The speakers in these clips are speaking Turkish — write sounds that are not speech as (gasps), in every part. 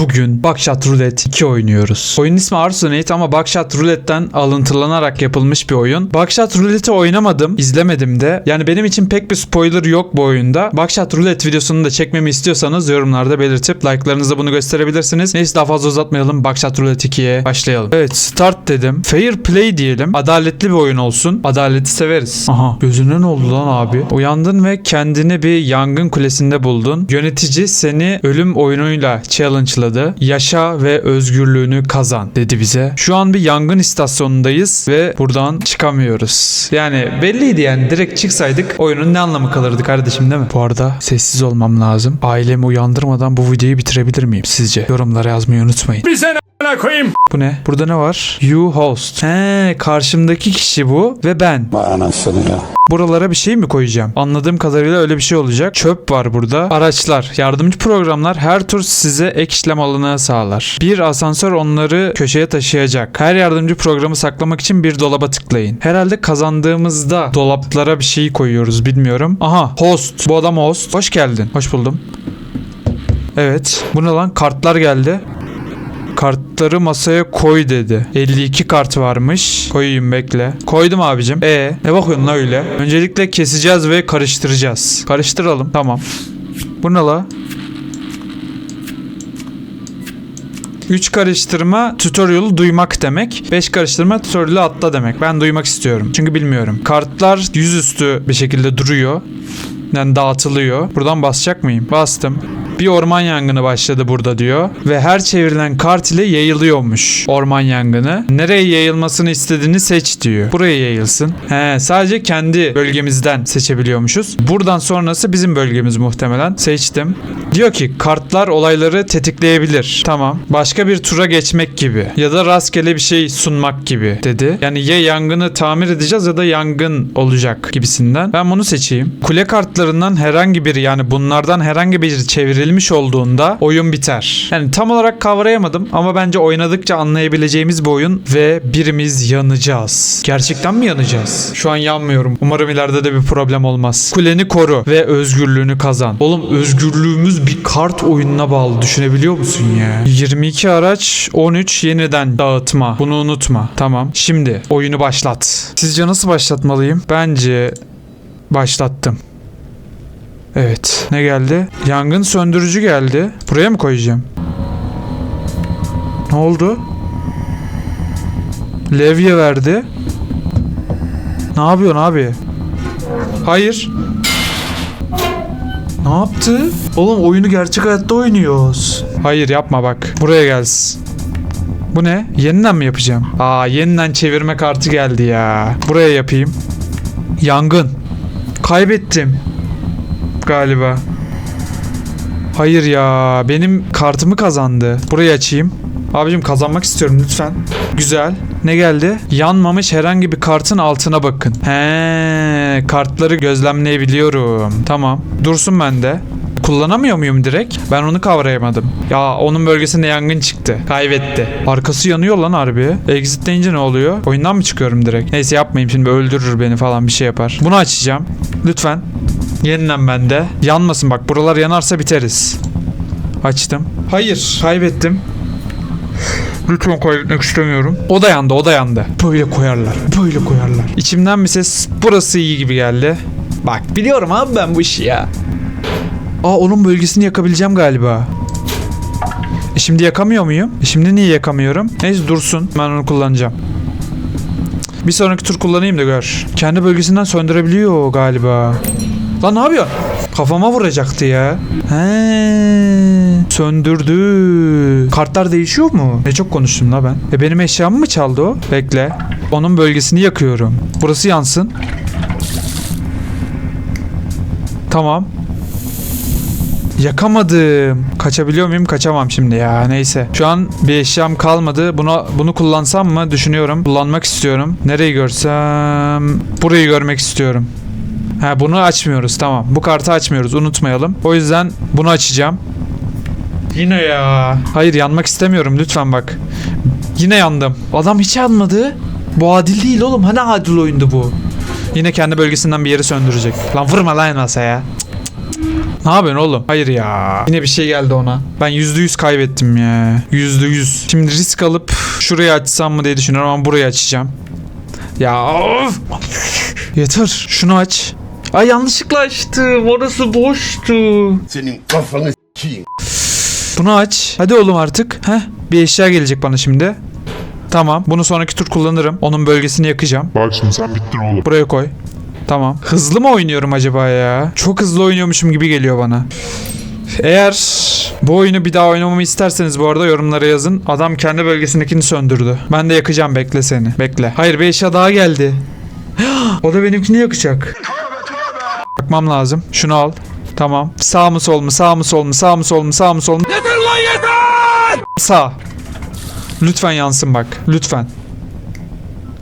Bugün Bakşat Roulette 2 oynuyoruz. Oyunun ismi Arsonate ama Bakşat Roulette'den alıntılanarak yapılmış bir oyun. Bakşat Roulette'i oynamadım, izlemedim de. Yani benim için pek bir spoiler yok bu oyunda. Bakşat Roulette videosunu da çekmemi istiyorsanız yorumlarda belirtip like'larınızla bunu gösterebilirsiniz. Neyse daha fazla uzatmayalım. Bakşat Roulette 2'ye başlayalım. Evet start dedim. Fair play diyelim. Adaletli bir oyun olsun. Adaleti severiz. Aha gözüne ne oldu lan abi? Uyandın ve kendini bir yangın kulesinde buldun. Yönetici seni ölüm oyunuyla challenge'ladı. Yaşa ve özgürlüğünü kazan dedi bize. Şu an bir yangın istasyonundayız ve buradan çıkamıyoruz. Yani belliydi yani direkt çıksaydık oyunun ne anlamı kalırdı kardeşim değil mi? Bu arada sessiz olmam lazım. Ailemi uyandırmadan bu videoyu bitirebilir miyim sizce? Yorumlara yazmayı unutmayın. Bize ne koyayım? Bu ne? Burada ne var? You host. He, karşımdaki kişi bu ve ben. Vay anasını ya. Buralara bir şey mi koyacağım? Anladığım kadarıyla öyle bir şey olacak. Çöp var burada. Araçlar, yardımcı programlar her tur size ek işlem alanağı sağlar. Bir asansör onları köşeye taşıyacak. Her yardımcı programı saklamak için bir dolaba tıklayın. Herhalde kazandığımızda dolaplara bir şey koyuyoruz bilmiyorum. Aha host. Bu adam host. Hoş geldin. Hoş buldum. Evet. Bu lan? Kartlar geldi. Kartları masaya koy dedi. 52 kart varmış. Koyayım bekle. Koydum abicim. E ne bakıyorsun la öyle? Öncelikle keseceğiz ve karıştıracağız. Karıştıralım. Tamam. Bu ne la? 3 karıştırma tutorial'ı duymak demek. 5 karıştırma tutorial'ı atla demek. Ben duymak istiyorum. Çünkü bilmiyorum. Kartlar yüzüstü bir şekilde duruyor. Yani dağıtılıyor. Buradan basacak mıyım? Bastım. Bir orman yangını başladı burada diyor. Ve her çevrilen kart ile yayılıyormuş orman yangını. Nereye yayılmasını istediğini seç diyor. Buraya yayılsın. He, sadece kendi bölgemizden seçebiliyormuşuz. Buradan sonrası bizim bölgemiz muhtemelen. Seçtim. Diyor ki kartlar olayları tetikleyebilir. Tamam. Başka bir tura geçmek gibi. Ya da rastgele bir şey sunmak gibi dedi. Yani ya yangını tamir edeceğiz ya da yangın olacak gibisinden. Ben bunu seçeyim. Kule kartlarından herhangi bir yani bunlardan herhangi bir çevrilmiş olduğunda oyun biter. Yani tam olarak kavrayamadım ama bence oynadıkça anlayabileceğimiz bir oyun ve birimiz yanacağız. Gerçekten mi yanacağız? Şu an yanmıyorum. Umarım ileride de bir problem olmaz. Kuleni koru ve özgürlüğünü kazan. Oğlum özgürlüğümüz bir kart oyununa bağlı. Düşünebiliyor musun ya? 22 araç, 13 yeniden dağıtma. Bunu unutma. Tamam. Şimdi oyunu başlat. Sizce nasıl başlatmalıyım? Bence başlattım. Evet. Ne geldi? Yangın söndürücü geldi. Buraya mı koyacağım? Ne oldu? Levye verdi. Ne yapıyorsun abi? Hayır. Ne yaptı? Oğlum oyunu gerçek hayatta oynuyoruz. Hayır yapma bak. Buraya gelsin. Bu ne? Yeniden mi yapacağım? Aa yeniden çevirme kartı geldi ya. Buraya yapayım. Yangın. Kaybettim. Galiba. Hayır ya. Benim kartımı kazandı. Burayı açayım. Abicim kazanmak istiyorum lütfen. Güzel. Ne geldi? Yanmamış herhangi bir kartın altına bakın. He, kartları gözlemleyebiliyorum. Tamam. Dursun bende. Kullanamıyor muyum direkt? Ben onu kavrayamadım. Ya onun bölgesinde yangın çıktı. Kaybetti. Arkası yanıyor lan harbi. Exit deyince ne oluyor? Oyundan mı çıkıyorum direkt? Neyse yapmayayım şimdi öldürür beni falan bir şey yapar. Bunu açacağım. Lütfen. Yeniden bende. Yanmasın bak buralar yanarsa biteriz. Açtım. Hayır. Kaybettim. Lütfen kaybetmek istemiyorum. O da yandı, o da yandı. Böyle koyarlar, böyle koyarlar. İçimden bir ses burası iyi gibi geldi. Bak biliyorum abi ben bu işi ya. Aa onun bölgesini yakabileceğim galiba. E şimdi yakamıyor muyum? E şimdi niye yakamıyorum? Neyse dursun. Ben onu kullanacağım. Bir sonraki tur kullanayım da gör. Kendi bölgesinden söndürebiliyor galiba. Lan ne yapıyor? Kafama vuracaktı ya. He, söndürdü. Kartlar değişiyor mu? Ne çok konuştum la ben. E benim eşyamı mı çaldı o? Bekle. Onun bölgesini yakıyorum. Burası yansın. Tamam. Yakamadım. Kaçabiliyor muyum? Kaçamam şimdi ya. Neyse. Şu an bir eşyam kalmadı. Bunu bunu kullansam mı düşünüyorum. Kullanmak istiyorum. Nereyi görsem burayı görmek istiyorum. Ha bunu açmıyoruz. Tamam. Bu kartı açmıyoruz. Unutmayalım. O yüzden bunu açacağım. Yine ya. Hayır yanmak istemiyorum lütfen bak. Yine yandım. Adam hiç yanmadı. Bu adil değil oğlum. Hani adil oyundu bu. Yine kendi bölgesinden bir yeri söndürecek. Lan vurma lan masaya. Ne yapıyorsun oğlum? Hayır ya. Yine bir şey geldi ona. Ben yüzde yüz kaybettim ya. Yüzde yüz. Şimdi risk alıp şurayı açsam mı diye düşünüyorum ama burayı açacağım. Ya of. Yeter. Şunu aç. Ay yanlışlıkla açtım. Orası boştu. Senin kafanı s**eyim. Bunu aç. Hadi oğlum artık. Heh. Bir eşya gelecek bana şimdi. Tamam. Bunu sonraki tur kullanırım. Onun bölgesini yakacağım. Bak şimdi sen bittin oğlum. Buraya koy. Tamam. Hızlı mı oynuyorum acaba ya? Çok hızlı oynuyormuşum gibi geliyor bana. Eğer bu oyunu bir daha oynamamı isterseniz bu arada yorumlara yazın. Adam kendi bölgesindekini söndürdü. Ben de yakacağım bekle seni. Bekle. Hayır bir eşya daha geldi. (gasps) o da benimkini yakacak. Yakmam lazım. Şunu al. Tamam. Sağ mı sol mu? Sağ mı sol mu? Sağ mı sol mu? Sağ mı sol mu? Yeter lan yeter! Sağ. Lütfen yansın bak. Lütfen.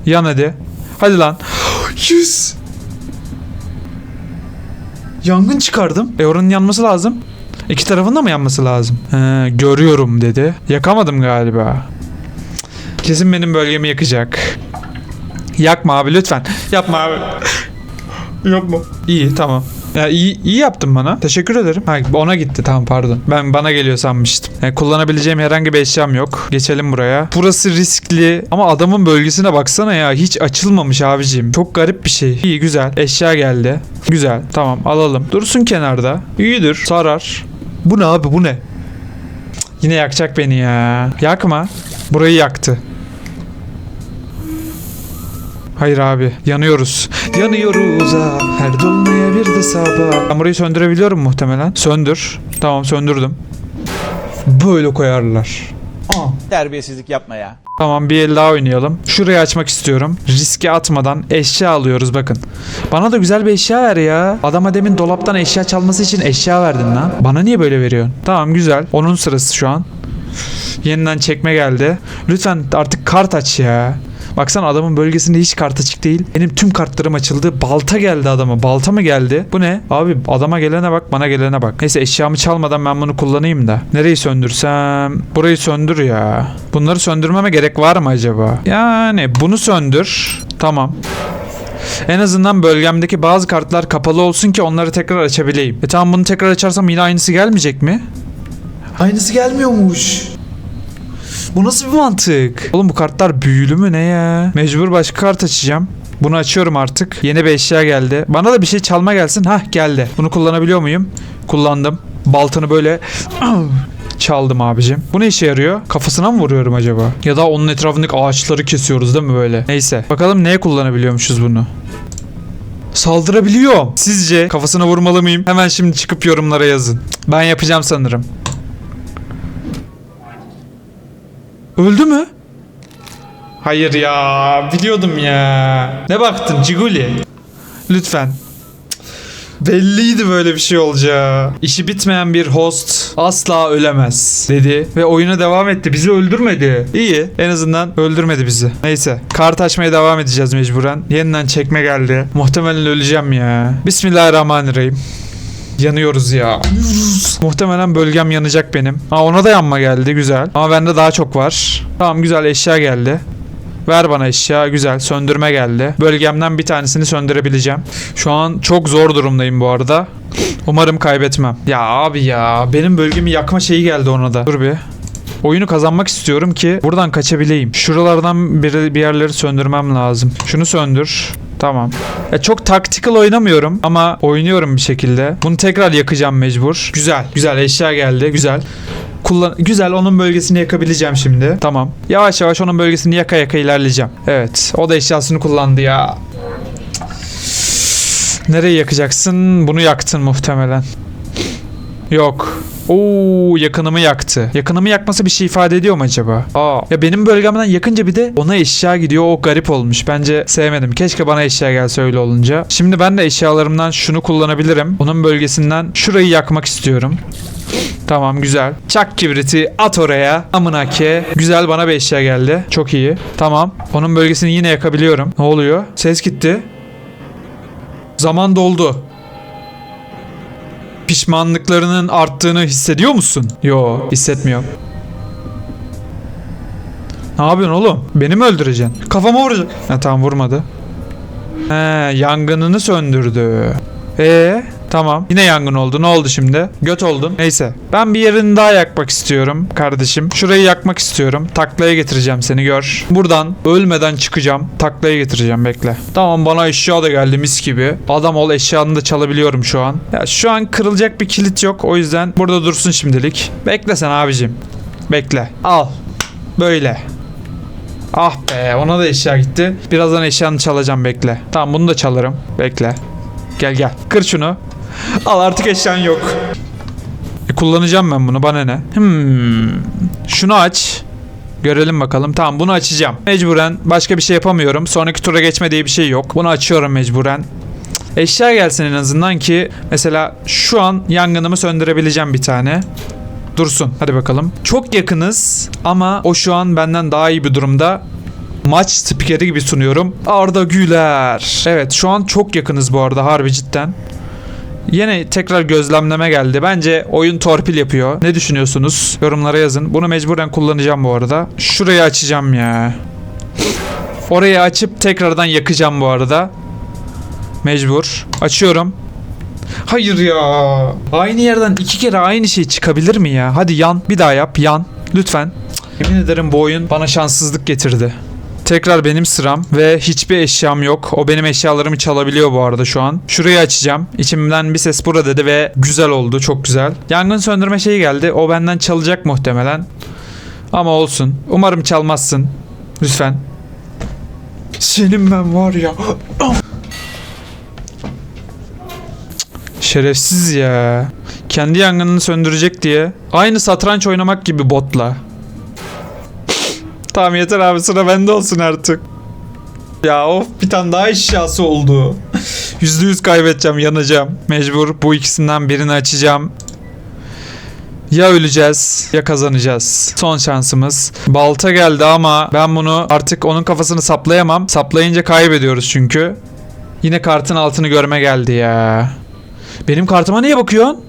Yan hadi. Hadi lan. (gasps) 100. Yangın çıkardım. E oranın yanması lazım. İki tarafında mı yanması lazım? He, görüyorum dedi. Yakamadım galiba. Kesin benim bölgemi yakacak. Yakma abi lütfen. Yapma abi. Yapma. İyi tamam. Ya iyi, iyi yaptın bana. Teşekkür ederim. Ha, ona gitti tamam pardon. Ben bana geliyor sanmıştım. Yani kullanabileceğim herhangi bir eşyam yok. Geçelim buraya. Burası riskli ama adamın bölgesine baksana ya. Hiç açılmamış abicim. Çok garip bir şey. İyi güzel. Eşya geldi. Güzel. Tamam alalım. Dursun kenarda. İyidir. Sarar. Bu ne abi bu ne? Yine yakacak beni ya. Yakma. Burayı yaktı. Hayır abi yanıyoruz. Yanıyoruz ha. Her dolunaya bir de sabah. Ben burayı söndürebiliyorum muhtemelen. Söndür. Tamam söndürdüm. Böyle koyarlar. Aa. Terbiyesizlik yapma ya. Tamam bir el daha oynayalım. Şurayı açmak istiyorum. Riske atmadan eşya alıyoruz bakın. Bana da güzel bir eşya ver ya. Adama demin dolaptan eşya çalması için eşya verdin lan. Bana niye böyle veriyorsun? Tamam güzel. Onun sırası şu an. Yeniden çekme geldi. Lütfen artık kart aç ya. Baksana adamın bölgesinde hiç kart açık değil. Benim tüm kartlarım açıldı. Balta geldi adama. Balta mı geldi? Bu ne? Abi adama gelene bak bana gelene bak. Neyse eşyamı çalmadan ben bunu kullanayım da. Nereyi söndürsem? Burayı söndür ya. Bunları söndürmeme gerek var mı acaba? Yani bunu söndür. Tamam. En azından bölgemdeki bazı kartlar kapalı olsun ki onları tekrar açabileyim. E tamam bunu tekrar açarsam yine aynısı gelmeyecek mi? Aynısı gelmiyormuş. Bu nasıl bir mantık? Oğlum bu kartlar büyülü mü ne ya? Mecbur başka kart açacağım. Bunu açıyorum artık. Yeni bir eşya geldi. Bana da bir şey çalma gelsin. Hah geldi. Bunu kullanabiliyor muyum? Kullandım. Baltanı böyle (clears throat) çaldım abicim. Bu ne işe yarıyor? Kafasına mı vuruyorum acaba? Ya da onun etrafındaki ağaçları kesiyoruz değil mi böyle? Neyse. Bakalım neye kullanabiliyormuşuz bunu? Saldırabiliyorum. Sizce kafasına vurmalı mıyım? Hemen şimdi çıkıp yorumlara yazın. Ben yapacağım sanırım. Öldü mü? Hayır ya. Biliyordum ya. Ne baktın Ciguli? Lütfen. Belliydi böyle bir şey olacağı. İşi bitmeyen bir host asla ölemez dedi ve oyuna devam etti. Bizi öldürmedi. İyi. En azından öldürmedi bizi. Neyse. Kart açmaya devam edeceğiz mecburen. Yeniden çekme geldi. Muhtemelen öleceğim ya. Bismillahirrahmanirrahim. Yanıyoruz ya. Muhtemelen bölgem yanacak benim. Aa ona da yanma geldi güzel. Ama bende daha çok var. Tamam güzel eşya geldi. Ver bana eşya güzel söndürme geldi. Bölgemden bir tanesini söndürebileceğim. Şu an çok zor durumdayım bu arada. Umarım kaybetmem. Ya abi ya benim bölgemi yakma şeyi geldi ona da. Dur bir. Oyunu kazanmak istiyorum ki buradan kaçabileyim. Şuralardan bir, bir yerleri söndürmem lazım. Şunu söndür. Tamam. Ya çok tactical oynamıyorum ama oynuyorum bir şekilde. Bunu tekrar yakacağım mecbur. Güzel. Güzel eşya geldi. Güzel. Kullan güzel onun bölgesini yakabileceğim şimdi. Tamam. Yavaş yavaş onun bölgesini yaka yaka ilerleyeceğim. Evet. O da eşyasını kullandı ya. Nereyi yakacaksın? Bunu yaktın muhtemelen. Yok. Oo yakınımı yaktı. Yakınımı yakması bir şey ifade ediyor mu acaba? Aa. Ya benim bölgemden yakınca bir de ona eşya gidiyor. O garip olmuş. Bence sevmedim. Keşke bana eşya gelse öyle olunca. Şimdi ben de eşyalarımdan şunu kullanabilirim. Onun bölgesinden şurayı yakmak istiyorum. Tamam güzel. Çak kibriti at oraya. Amına ke. Güzel bana bir eşya geldi. Çok iyi. Tamam. Onun bölgesini yine yakabiliyorum. Ne oluyor? Ses gitti. Zaman doldu. Pişmanlıklarının arttığını hissediyor musun? Yo, hissetmiyorum. Ne yapıyorsun oğlum? Beni mi öldüreceksin? Kafama vuracak. Ha tamam vurmadı. He, yangınını söndürdü. Ee, Tamam. Yine yangın oldu. Ne oldu şimdi? Göt oldun. Neyse. Ben bir yerini daha yakmak istiyorum kardeşim. Şurayı yakmak istiyorum. Taklaya getireceğim seni gör. Buradan ölmeden çıkacağım. Taklaya getireceğim bekle. Tamam bana eşya da geldi mis gibi. Adam ol eşyanı da çalabiliyorum şu an. Ya şu an kırılacak bir kilit yok. O yüzden burada dursun şimdilik. Bekle sen abicim. Bekle. Al. Böyle. Ah be ona da eşya gitti. Birazdan eşyanı çalacağım bekle. Tamam bunu da çalarım. Bekle. Gel gel. Kır şunu. Al artık eşyan yok. E, kullanacağım ben bunu bana ne? Hmm. Şunu aç. Görelim bakalım. Tamam bunu açacağım. Mecburen başka bir şey yapamıyorum. Sonraki tura geçme diye bir şey yok. Bunu açıyorum mecburen. Eşya gelsin en azından ki mesela şu an yangınımı söndürebileceğim bir tane. Dursun. Hadi bakalım. Çok yakınız ama o şu an benden daha iyi bir durumda. Maç spikeri gibi sunuyorum. Arda Güler. Evet şu an çok yakınız bu arada harbi cidden. Yine tekrar gözlemleme geldi. Bence oyun torpil yapıyor. Ne düşünüyorsunuz? Yorumlara yazın. Bunu mecburen kullanacağım bu arada. Şurayı açacağım ya. Orayı açıp tekrardan yakacağım bu arada. Mecbur. Açıyorum. Hayır ya. Aynı yerden iki kere aynı şey çıkabilir mi ya? Hadi yan. Bir daha yap. Yan. Lütfen. Yemin ederim bu oyun bana şanssızlık getirdi. Tekrar benim sıram ve hiçbir eşyam yok. O benim eşyalarımı çalabiliyor bu arada şu an. Şurayı açacağım. İçimden bir ses burada dedi ve güzel oldu. Çok güzel. Yangın söndürme şeyi geldi. O benden çalacak muhtemelen. Ama olsun. Umarım çalmazsın. Lütfen. Senin ben var ya. Şerefsiz ya. Kendi yangınını söndürecek diye. Aynı satranç oynamak gibi botla. Tamam yeter abi sıra bende olsun artık. Ya of bir tane daha eşyası oldu. (laughs) Yüzde yüz kaybedeceğim yanacağım. Mecbur bu ikisinden birini açacağım. Ya öleceğiz ya kazanacağız. Son şansımız. Balta geldi ama ben bunu artık onun kafasını saplayamam. Saplayınca kaybediyoruz çünkü. Yine kartın altını görme geldi ya. Benim kartıma niye bakıyorsun?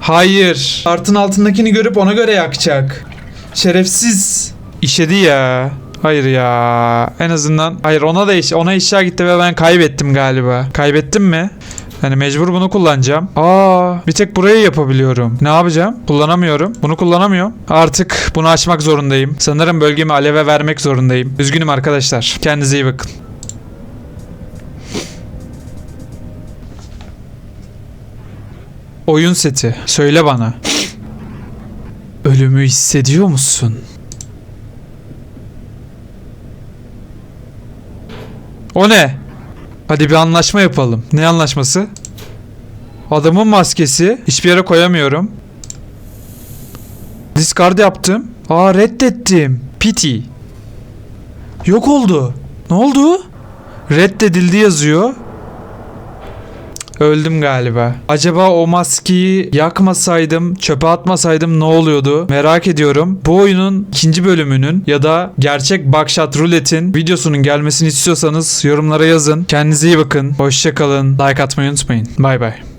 Hayır. Kartın altındakini görüp ona göre yakacak. Şerefsiz. İşedi ya. Hayır ya. En azından hayır ona da eş- ona eşya gitti ve ben kaybettim galiba. Kaybettim mi? Yani mecbur bunu kullanacağım. Aa, bir tek burayı yapabiliyorum. Ne yapacağım? Kullanamıyorum. Bunu kullanamıyorum. Artık bunu açmak zorundayım. Sanırım bölgemi aleve vermek zorundayım. Üzgünüm arkadaşlar. Kendinize iyi bakın. Oyun seti. Söyle bana. Ölümü hissediyor musun? O ne? Hadi bir anlaşma yapalım. Ne anlaşması? Adamın maskesi. Hiçbir yere koyamıyorum. Discard yaptım. Aa reddettim. Pity. Yok oldu. Ne oldu? Reddedildi yazıyor. Öldüm galiba. Acaba o maskeyi yakmasaydım, çöpe atmasaydım ne oluyordu? Merak ediyorum. Bu oyunun ikinci bölümünün ya da gerçek Buckshot Roulette'in videosunun gelmesini istiyorsanız yorumlara yazın. Kendinize iyi bakın. Hoşçakalın. Like atmayı unutmayın. Bay bay.